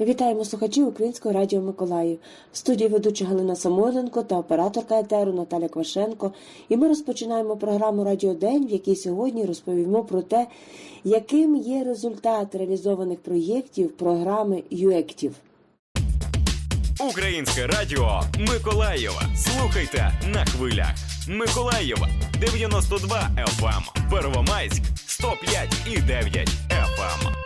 Вітаємо слухачів Українського радіо Миколаїв. В студії ведуча Галина Самойленко та операторка етеру Наталя Квашенко. І ми розпочинаємо програму Радіо День, в якій сьогодні розповімо про те, яким є результат реалізованих проєктів програми ЮЕКТів. Українське радіо Миколаєва. Слухайте на хвилях. Миколаєва 92 FM. Первомайськ 105 і 9 FM.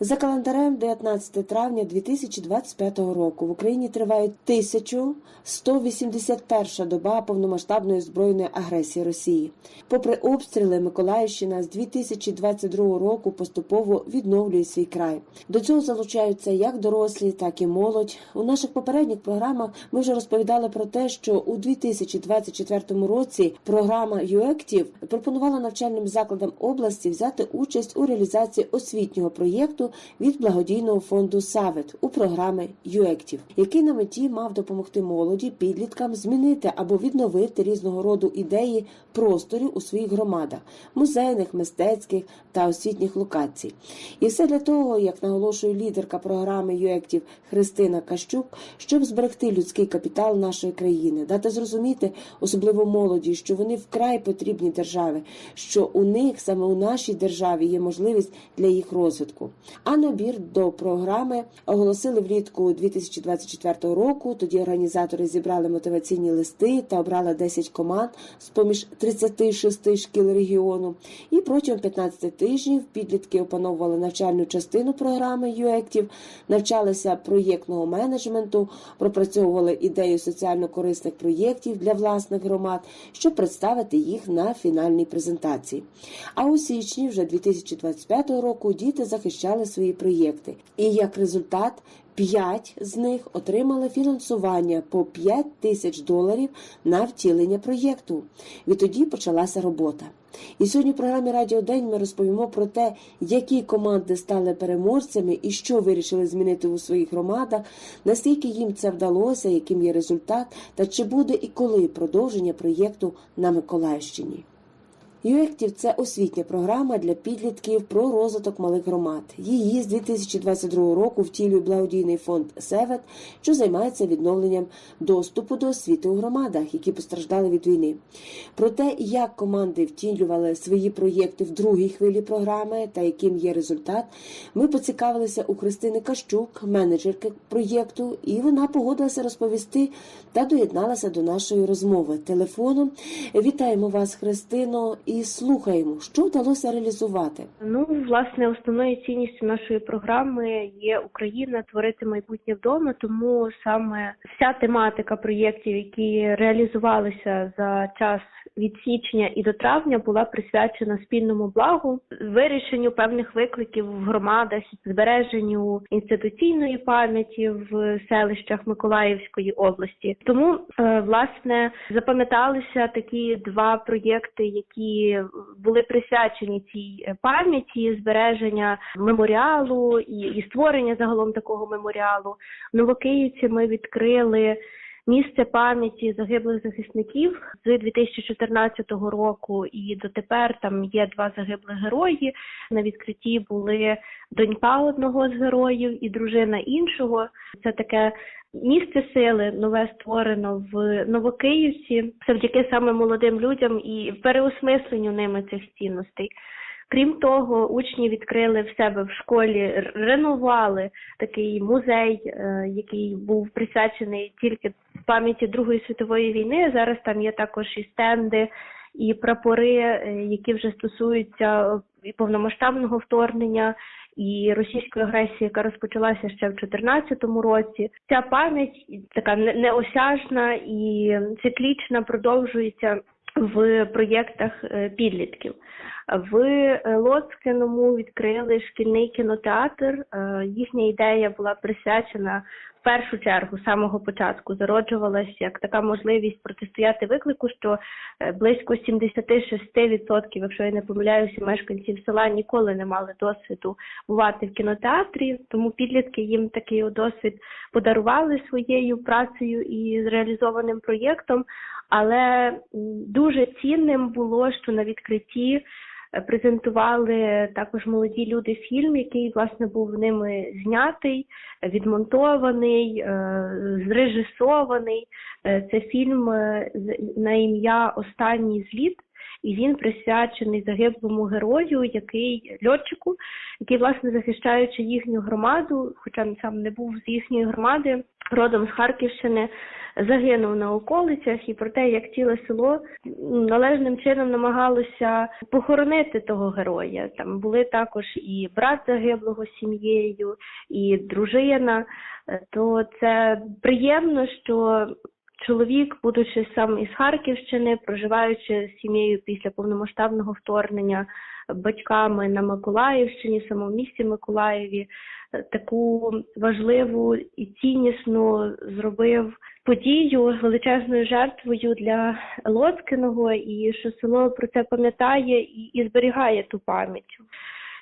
За календарем 19 травня 2025 року в Україні триває 1181 доба повномасштабної збройної агресії Росії. Попри обстріли, Миколаївщина з 2022 року поступово відновлює свій край. До цього залучаються як дорослі, так і молодь. У наших попередніх програмах ми вже розповідали про те, що у 2024 році програма ЮЕКТів пропонувала навчальним закладам області взяти участь у реалізації освітнього проєкту від благодійного фонду Савет у програми ЮЕКТів, який на меті мав допомогти молоді, підліткам змінити або відновити різного роду ідеї просторів у своїх громадах, музейних, мистецьких та освітніх локацій. І все для того, як наголошує лідерка програми ЮЕКТів Христина Кащук, щоб зберегти людський капітал нашої країни, дати зрозуміти, особливо молоді, що вони вкрай потрібні державі, що у них саме у нашій державі є можливість для їх розвитку. А набір до програми оголосили влітку 2024 року. Тоді організатори зібрали мотиваційні листи та обрали 10 команд з поміж 36 шкіл регіону. І протягом 15 тижнів підлітки опановували навчальну частину програми ЮЕКТів, навчалися проєктного менеджменту, пропрацьовували ідею соціально-корисних проєктів для власних громад, щоб представити їх на фінальній презентації. А у січні вже 2025 року діти захищали свої проєкти. І як результат, п'ять з них отримали фінансування по 5 тисяч доларів на втілення проєкту. Відтоді почалася робота. І сьогодні в програмі Радіо День ми розповімо про те, які команди стали переможцями і що вирішили змінити у своїх громадах, наскільки їм це вдалося, яким є результат, та чи буде і коли продовження проєкту на Миколаївщині. ЮЕКТів це освітня програма для підлітків про розвиток малих громад. Її з 2022 року втілює благодійний фонд Севет, що займається відновленням доступу до освіти у громадах, які постраждали від війни. Про те, як команди втілювали свої проєкти в другій хвилі програми та яким є результат, ми поцікавилися у Христини Кащук, менеджерки проєкту, і вона погодилася розповісти та доєдналася до нашої розмови телефоном. Вітаємо вас, Христино, і слухаємо, що вдалося реалізувати. Ну, власне, основною цінністю нашої програми є Україна творити майбутнє вдома. Тому саме вся тематика проєктів, які реалізувалися за час від січня і до травня, була присвячена спільному благу, вирішенню певних викликів в громадах, збереженню інституційної пам'яті в селищах Миколаївської області. Тому, е, власне, запам'яталися такі два проєкти, які були присвячені цій пам'яті, збереження меморіалу і, і створення загалом такого меморіалу. Новокиївці ми відкрили. Місце пам'яті загиблих захисників з 2014 року і дотепер там є два загиблих герої. На відкритті були донька одного з героїв і дружина іншого. Це таке місце сили нове створено в Новокиївці завдяки саме молодим людям і переосмисленню ними цих цінностей. Крім того, учні відкрили в себе в школі, р- реновували такий музей, е, який був присвячений тільки пам'яті Другої світової війни. Зараз там є також і стенди, і прапори, е, які вже стосуються е, і повномасштабного вторгнення. І російської агресії, яка розпочалася ще в 2014 році, ця пам'ять така не- неосяжна і циклічна продовжується в проєктах е, підлітків. В е, Лоцкиному відкрили шкільний кінотеатр. Е, Їхня ідея була присвячена в першу чергу з самого початку. Зароджувалася як така можливість протистояти виклику, що близько 76%, якщо я не помиляюся, мешканців села ніколи не мали досвіду бувати в кінотеатрі. Тому підлітки їм такий досвід подарували своєю працею і зреалізованим проєктом. Але дуже цінним було, що на відкритті Е, Презентували також молоді люди фільм, який власне був ними знятий, відмонтований, е, зрежисований. Е, Це фільм на ім'я Останній зліт, і він присвячений загиблому герою, який льотчику, який, власне, захищаючи їхню громаду, хоча він сам не був з їхньої громади, родом з Харківщини, загинув на околицях, і про те, як ціле село належним чином намагалося похоронити того героя. Там були також і брат загиблого сім'єю, і дружина. Е, То це приємно, що чоловік, будучи сам із Харківщини, проживаючи з сім'єю після повномасштабного вторгнення, батьками на Миколаївщині, самому місті Миколаєві, таку важливу і ціннісну зробив подію величезною жертвою для Лоцкиного, і що село про це пам'ятає і, і зберігає ту пам'ять.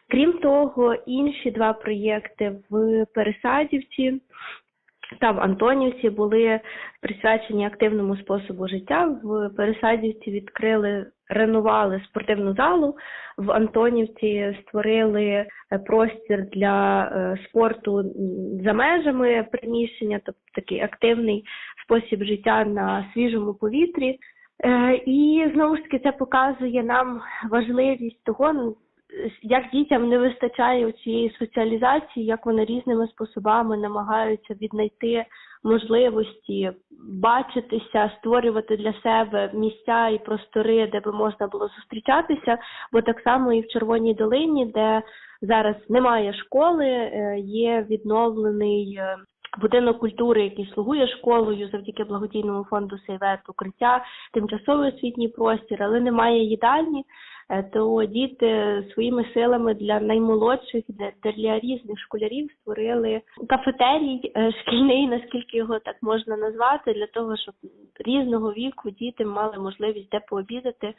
Крім того, інші два проєкти в Пересадівці та в Антонівці були присвячені активному способу життя. В Пересадівці відкрили, ренували спортивну залу. В Антонівці створили е, простір для е, спорту за межами приміщення, тобто такий активний спосіб життя на свіжому повітрі. Е, І знову ж таки це показує нам важливість того, ну, як дітям не вистачає цієї соціалізації, як вони різними способами намагаються віднайти можливості бачитися, створювати для себе місця і простори, де би можна було зустрічатися. Бо так само і в Червоній долині, де зараз немає школи, е, є відновлений. е, Будинок культури, який слугує школою завдяки благодійному фонду Сейвет, укриття, тимчасовий освітній простір, але немає їдальні, то діти своїми силами для наймолодших, для, різних школярів створили кафетерій е, шкільний, наскільки його так можна назвати, для того, щоб різного віку діти мали можливість де пообідати.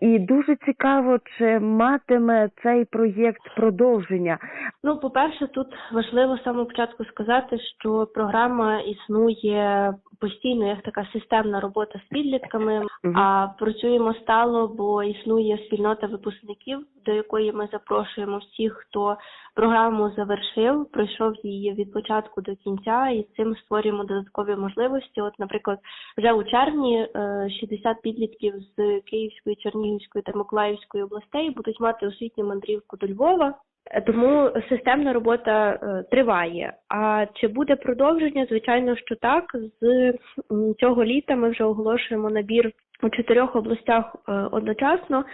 І дуже цікаво, чи матиме цей проєкт продовження. Ну, по-перше, тут важливо самого початку сказати, що програма існує постійно як така системна робота з підлітками, а працюємо стало, бо існує спільнота випускників, до якої ми запрошуємо всіх, хто програму завершив, пройшов її від початку до кінця, і цим створюємо додаткові можливості. От, наприклад, вже у червні е, 60 підлітків з Київської, Чернігівської та Миколаївської областей будуть мати освітню мандрівку до Львова. Е, Тому системна робота е, триває. А чи буде продовження? Звичайно, що так. З цього літа ми вже оголошуємо набір у чотирьох областях е, одночасно: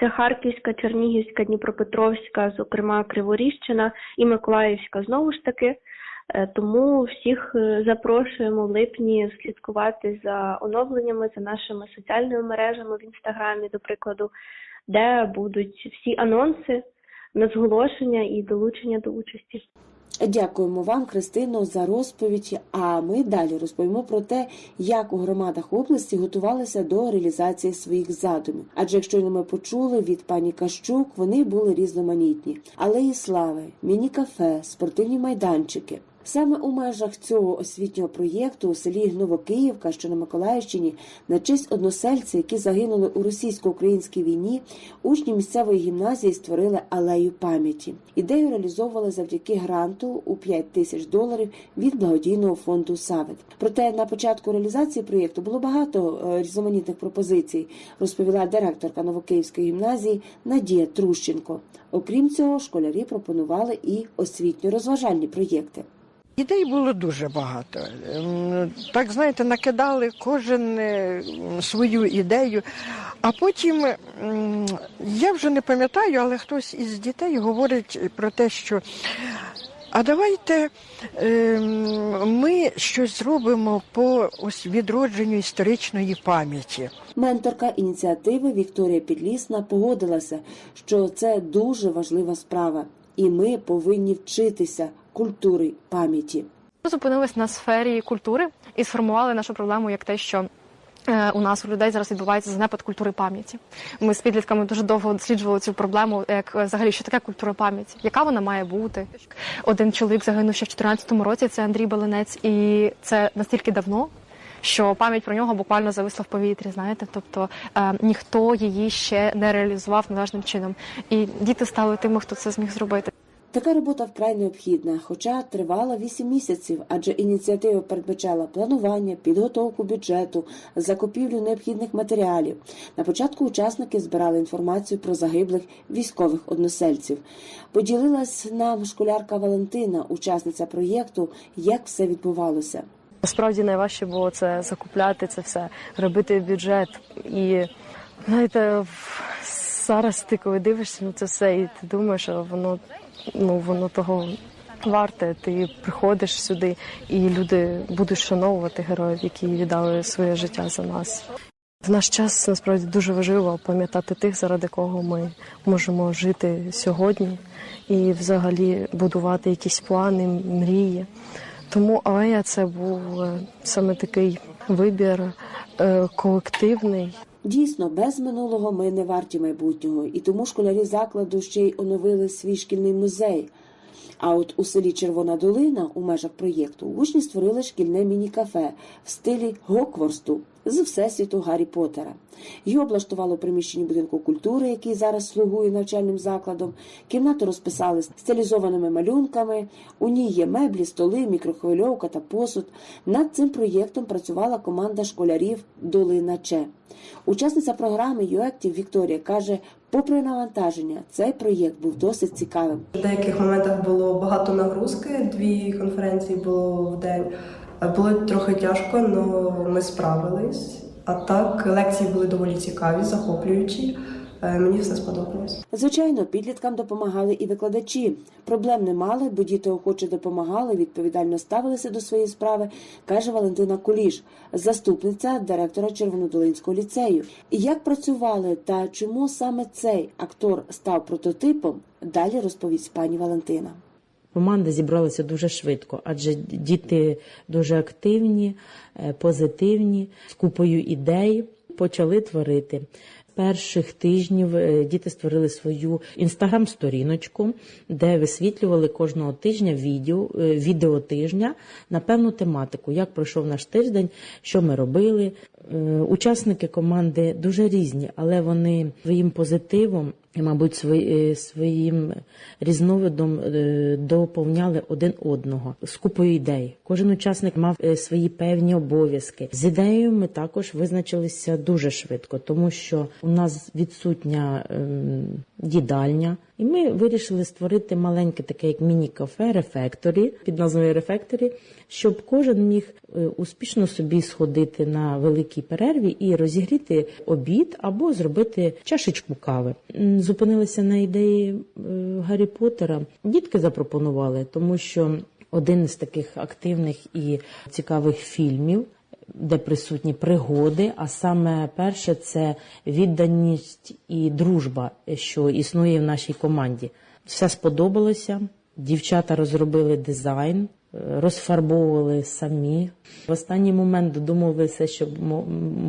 це Харківська, Чернігівська, Дніпропетровська, зокрема Криворіжчина і Миколаївська знову ж таки. Е, Тому всіх е, запрошуємо в липні слідкувати за оновленнями, за нашими соціальними мережами в інстаграмі, до прикладу, де будуть всі анонси, нацголошення і долучення до участі. Дякуємо вам, Кристино, за розповідь. А ми далі розповімо про те, як у громадах області готувалися до реалізації своїх задумів. Адже якщо ми почули від пані Кащук, вони були різноманітні. Але і слави, міні-кафе, спортивні майданчики. Саме у межах цього освітнього проєкту у селі Новокиївка, що на Миколаївщині, на честь односельців, які загинули у російсько-українській війні, учні місцевої гімназії створили алею пам'яті. Ідею реалізовували завдяки гранту у 5 тисяч доларів від благодійного фонду Савет. Проте на початку реалізації проєкту було багато е, різноманітних пропозицій, розповіла директорка Новокиївської гімназії Надія Трущенко. Окрім цього, школярі пропонували і освітньо-розважальні проєкти. Ідей було дуже багато. Ем, Так, знаєте, накидали кожен е, свою ідею. А потім я вже не пам'ятаю, але хтось із дітей говорить про те, що а давайте ем, ми щось зробимо по ось відродженню історичної пам'яті. Менторка ініціативи Вікторія Підлісна погодилася, що це дуже важлива справа, і ми повинні вчитися культури пам'яті. Зупинились на сфері культури і сформували нашу проблему як те, що е, у нас у людей зараз відбувається занепад культури пам'яті. Ми з підлітками дуже довго досліджували цю проблему, як е, взагалі що таке культура пам'яті, яка вона має бути. Один чоловік загинув ще в 2014 році. Це Андрій Баленець, і це настільки давно. Що пам'ять про нього буквально зависла в повітрі. Знаєте, тобто е, ніхто її ще не реалізував належним чином, і діти стали тими, хто це зміг зробити. Така робота вкрай необхідна, хоча тривала 8 місяців, адже ініціатива передбачала планування, підготовку бюджету, закупівлю необхідних матеріалів. На початку учасники збирали інформацію про загиблих військових односельців. Поділилась нам школярка Валентина, учасниця проєкту, як все відбувалося. Насправді найважче було це закупляти це все, робити бюджет. І знаєте, зараз ти коли дивишся на це все, і ти думаєш, що воно ну воно того варте. Ти приходиш сюди, і люди будуть вшановувати героїв, які віддали своє життя за нас. В наш час насправді дуже важливо пам'ятати тих, заради кого ми можемо жити сьогодні, і взагалі будувати якісь плани, мрії. Тому алея це був е, саме такий вибір е, колективний. Дійсно, без минулого ми не варті майбутнього, і тому школярі закладу ще й оновили свій шкільний музей. А от у селі Червона Долина у межах проєкту учні створили шкільне міні-кафе в стилі Гокворсту з всесвіту Гаррі Поттера. Його облаштувало в приміщенні будинку культури, який зараз слугує навчальним закладом. Кімнату розписали стилізованими малюнками. У ній є меблі, столи, мікрохвильовка та посуд. Над цим проєктом працювала команда школярів Долина Че. Учасниця програми ЮЕКТів Вікторія каже, попри навантаження, цей проєкт був досить цікавим. В деяких моментах було багато нагрузки, дві конференції було в день. Е, Було трохи тяжко, але ми справились. А так, лекції були доволі цікаві, захоплюючі. Е, Мені все сподобалось. Звичайно, підліткам допомагали і викладачі. Проблем не мали, бо діти охоче допомагали, відповідально ставилися до своєї справи, каже Валентина Куліш, заступниця директора Червонодолинського ліцею. Як працювали та чому саме цей актор став прототипом, далі розповість пані Валентина. Команда зібралася дуже швидко, адже діти дуже активні, е, позитивні, з купою ідей почали творити. Перших тижнів е, діти створили свою інстаграм-сторіночку, де висвітлювали кожного тижня відео, е, відео тижня на певну тематику, як пройшов наш тиждень, що ми робили. Е, Учасники команди дуже різні, але вони своїм позитивом і, мабуть, е, своїм різновидом е, доповняли один одного з купою ідей. Кожен учасник мав свої певні обов'язки. З ідеєю ми також визначилися дуже швидко, тому що у нас відсутня ем, їдальня. І ми вирішили створити маленьке таке як міні-кафе рефекторі під назвою Рефекторі, щоб кожен міг е, успішно собі сходити на великій перерві і розігріти обід або зробити чашечку кави. Зупинилися на ідеї е, Гаррі Поттера. Дітки запропонували, тому що один з таких активних і цікавих фільмів де присутні пригоди, а саме перше це відданість і дружба, що існує в нашій команді. Все сподобалося. Дівчата розробили дизайн, розфарбовували самі. В останній момент додумалися, щоб мо-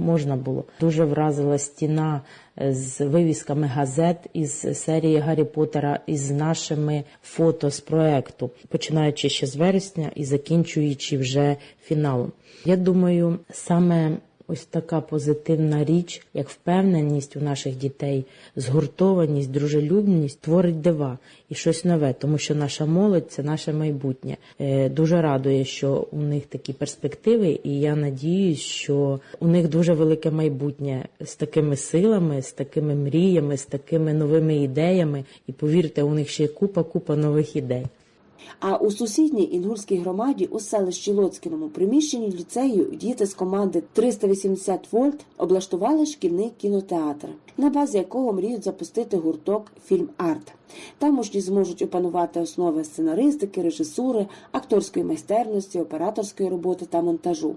можна було. Дуже вразила стіна е, з вивісками газет із серії Гаррі Поттера із нашими фото з проекту, починаючи ще з вересня і закінчуючи вже фіналом. Я думаю, саме ось така позитивна річ, як впевненість у наших дітей, згуртованість, дружелюбність творить дива і щось нове, тому що наша молодь це наше майбутнє. Е, Дуже радує, що у них такі перспективи, і я надіюсь, що у них дуже велике майбутнє з такими силами, з такими мріями, з такими новими ідеями. І повірте, у них ще купа купа нових ідей. А у сусідній інгульській громаді у селищі Лоцькіному приміщенні ліцею діти з команди 380 вольт облаштували шкільний кінотеатр, на базі якого мріють запустити гурток фільм Арт. Там учні зможуть опанувати основи сценаристики, режисури, акторської майстерності, операторської роботи та монтажу.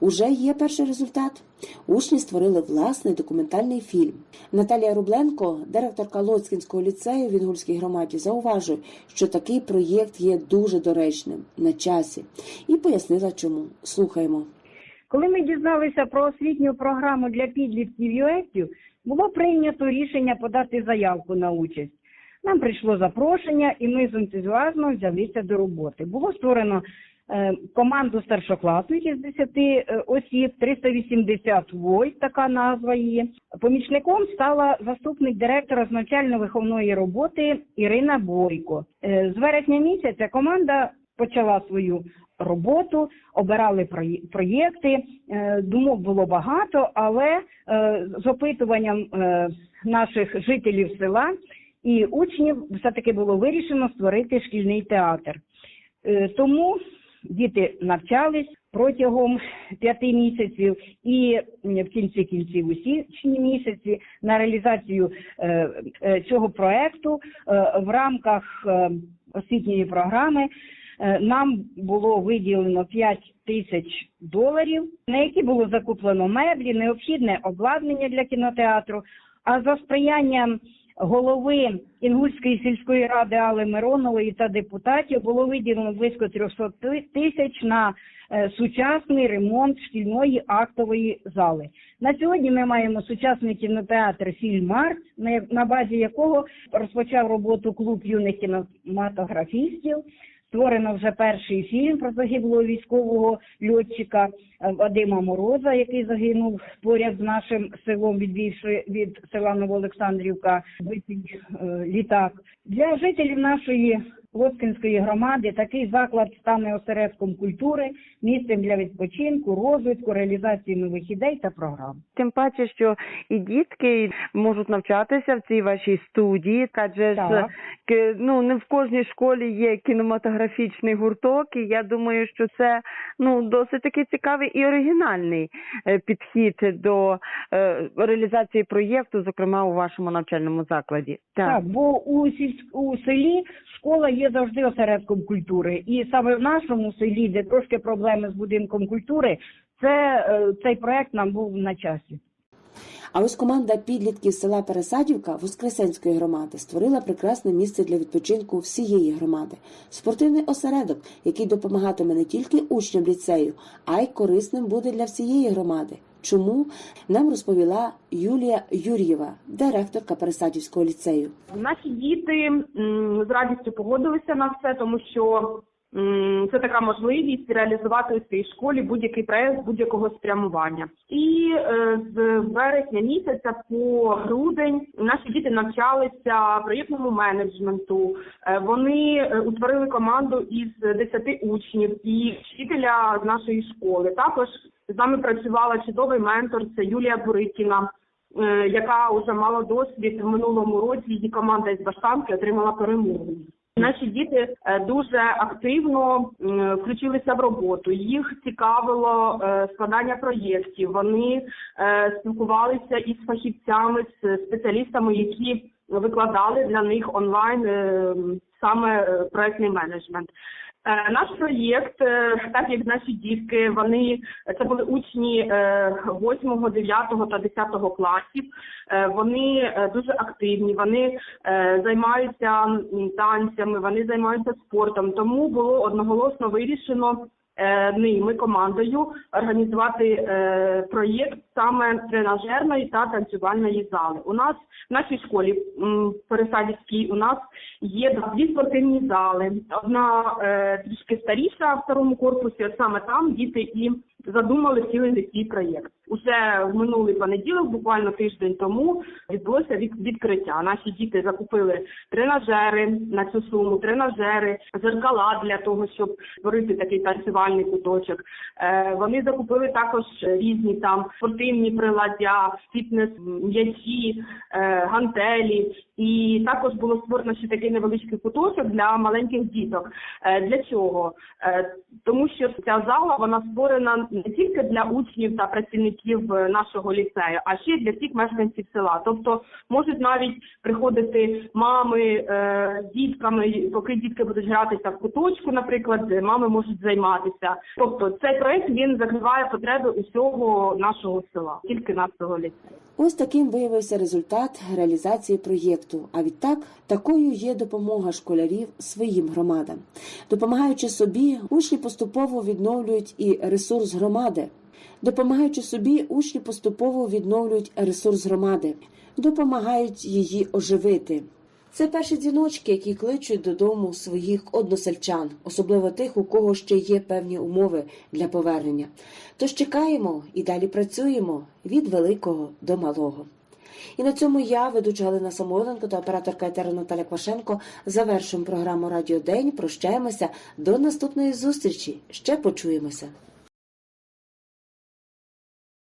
Уже є перший результат. Учні створили власний документальний фільм. Наталія Рубленко, директорка Лоцкінського ліцею в Інгульській громаді, зауважує, що такий проєкт є дуже доречним на часі, і пояснила, чому. Слухаємо. Коли ми дізналися про освітню програму для підлітків ЮЕСів, було прийнято рішення подати заявку на участь. Нам прийшло запрошення, і ми з ентузіазмом взялися до роботи. Було створено е, команду старшокласників з 10 е, осіб, 380 войт, така назва її. Помічником стала заступник директора з навчально-виховної роботи Ірина Бойко. Е, З вересня місяця команда почала свою роботу, обирали проєкти. Думок було багато, але з опитуванням наших жителів села і учнів все-таки було вирішено створити шкільний театр. Е, Тому діти навчались протягом п'яти місяців і в кінці кінців у січні місяці на реалізацію е, е, цього проекту в рамках освітньої програми нам було виділено 5 тисяч доларів, на які було закуплено меблі, необхідне обладнання для кінотеатру. А за сприянням голови Інгульської сільської ради Алли Миронової та депутатів було виділено близько 300 тисяч на е, сучасний ремонт шкільної актової зали. На сьогодні ми маємо сучасний кінотеатр Фільмар, на, на базі якого розпочав роботу клуб юних кінематографістів. Створено вже перший фільм про загиблого військового льотчика е, Вадима Мороза, який загинув поряд з нашим селом, відбивши від села Новоолександрівка збитий е, літак. Для жителів нашої Лоцкинської громади такий заклад стане осередком культури, місцем для відпочинку, розвитку, реалізації нових ідей та програм. Тим паче, що і дітки можуть навчатися в цій вашій студії, адже ж ну не в кожній школі є кінематографічний гурток, і я думаю, що це ну досить такий цікавий і оригінальний е, підхід до е, реалізації проєкту, зокрема у вашому навчальному закладі. Так, бо у сільсь- у селі школа є завжди осередком культури, і саме в нашому селі, де трошки проблеми з будинком культури, це е, цей проект нам був на часі. А ось команда підлітків села Пересадівка Воскресенської громади створила прекрасне місце для відпочинку всієї громади. Спортивний осередок, який допомагатиме не тільки учням ліцею, а й корисним буде для всієї громади. Чому нам розповіла Юлія Юр'єва, директорка Пересадівського ліцею. Наші діти з радістю погодилися на все, тому що це така можливість реалізувати у своїй школі будь-який проект будь-якого спрямування. І е, з вересня місяця по грудень наші діти навчалися проєктному менеджменту. Е, Вони е, утворили команду із 10 учнів і вчителя з нашої школи. Також з нами працювала чудовий ментор. Це Юлія Бурикіна яка вже мала досвід в минулому році. Її команда із Баштанки отримала перемогу. Наші діти е, дуже активно включилися в роботу. Їх цікавило е, складання проєктів. Вони е, спілкувалися із фахівцями, з спеціалістами, які викладали для них онлайн саме проектний менеджмент. Е, Наш проєкт, е, так як наші дітки, вони це були учні е, 8, 9 та 10 класів. Е, Вони е, дуже активні, вони е, займаються танцями, вони займаються спортом. Тому було одноголосно вирішено е, ними командою організувати е, проєкт саме тренажерної та танцювальної зали. У нас в нашій школі Пересадівській у нас є дві спортивні зали. Одна е, трішки старіша в старому корпусі. Саме там діти і задумали цілий свій проєкт. Уже в минулий понеділок, буквально тиждень тому, відбулося від- відкриття. Наші діти закупили тренажери на цю суму, тренажери, зеркала для того, щоб створити такий танцювальний куточок. Е, вони закупили також різні там спортивні приладдя, фітнес м'ячі, е, гантелі. І також було створено ще такий невеличкий куточок для маленьких діток. Е, для чого? Тому що ця зала вона створена не тільки для учнів та працівників е, нашого ліцею, а ще й для всіх мешканців села. Тобто можуть навіть приходити мами е, з дітками, поки дітки будуть гратися в куточку, наприклад, мами можуть займатися. Тобто цей проект він закриває потреби усього нашого села, тільки нашого ліцею. Ось таким виявився результат реалізації проєкту. А відтак такою є допомога школярів своїм громадам. Допомагаючи собі, учні поступово відновлюють і ресурс громади. Допомагаючи собі, учні поступово відновлюють ресурс громади, допомагають її оживити. Це перші дзвіночки, які кличуть додому своїх односельчан, особливо тих, у кого ще є певні умови для повернення. Тож чекаємо і далі працюємо від великого до малого. І на цьому я, ведуча Галина Самойленко та операторка етеру Наталя Квашенко, завершуємо програму Радіо День. Прощаємося до наступної зустрічі. Ще почуємося.